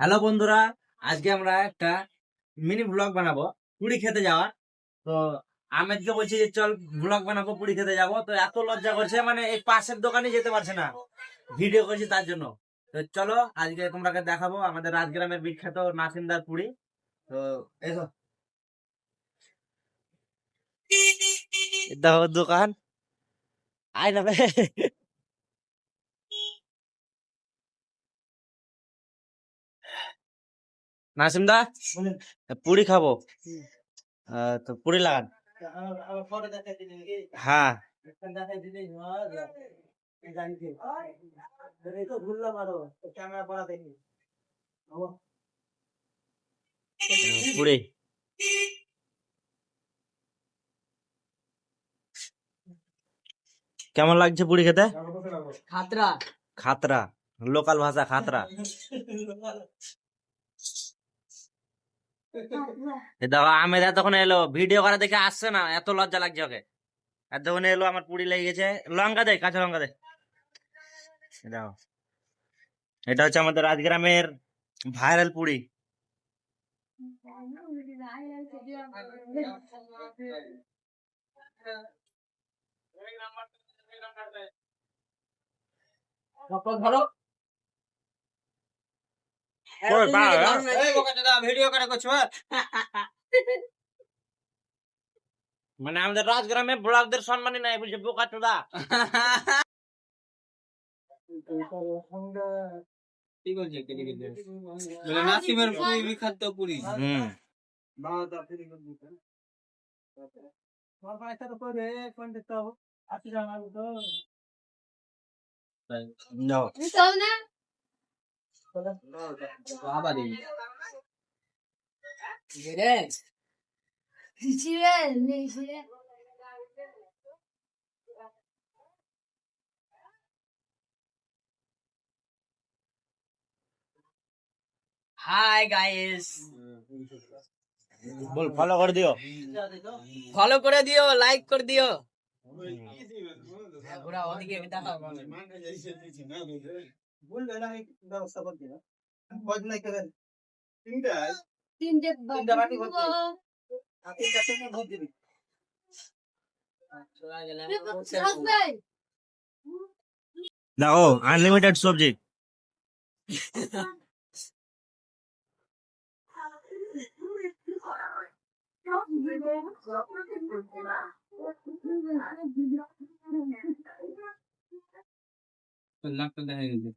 Hello বন্ধুরা, আজকে আমরা একটা মিনি ব্লগ বানাবো, পুরি খেতে যাওয়ার। তো আমেদকে বলছি যে চল ব্লগ বানাবো, পুরি খেতে যাব। তো এত লজ্জা করছে মানে এই পাশের দোকানে যেতে পারছে না। ভিডিও করছি তার জন্য। তো চলো, আজকে তোমরাকে দেখাবো আমাদের রাজগ্রামের বিখ্যাত নাসিমদার পুরি। তো এসো। দেখো দোকান। আয় না বে। নাসিমদা পুরি খাব। তো পুরি লাগান। হ্যাঁ। পুরি। কেমন লাগছে পুরি খেতে? খাতরা। খাতরা। লোকাল ভাষা খাতরা। দেখো, আমের এতক্ষণ এলো, ভিডিও করা দেখে আসছে না, এত লজ্জা লাগছে ওকে। এতক্ষণ এলো, আমার পুরি লেগে গেছে। লঙ্কা দে, কাঁচা লঙ্কা দে। দেখো, এটা হচ্ছে আমাদের রাজগ্রামের ভাইরাল পুরি। ধরো কই, বা, ভিডিও করে করছ মানে আমাদের রাজগ্রামে ব্লগদের সম্মানই নাই বলছে বোকা চোদা। কি করছে বলে নাসিমের পুরি বিখ্যাত পুরি। হুম। নাও আবার দিবি হাই গাইস। বল ফলো করে দিও। ফলো করে দিও লাইক করে দিও। ঘোরা ওদিকে দেখাও তিনটে তিনটে বাটি ভর্তি। দেখো আনলিমিটেড সবজি বাবা লাখ দেখা গেছে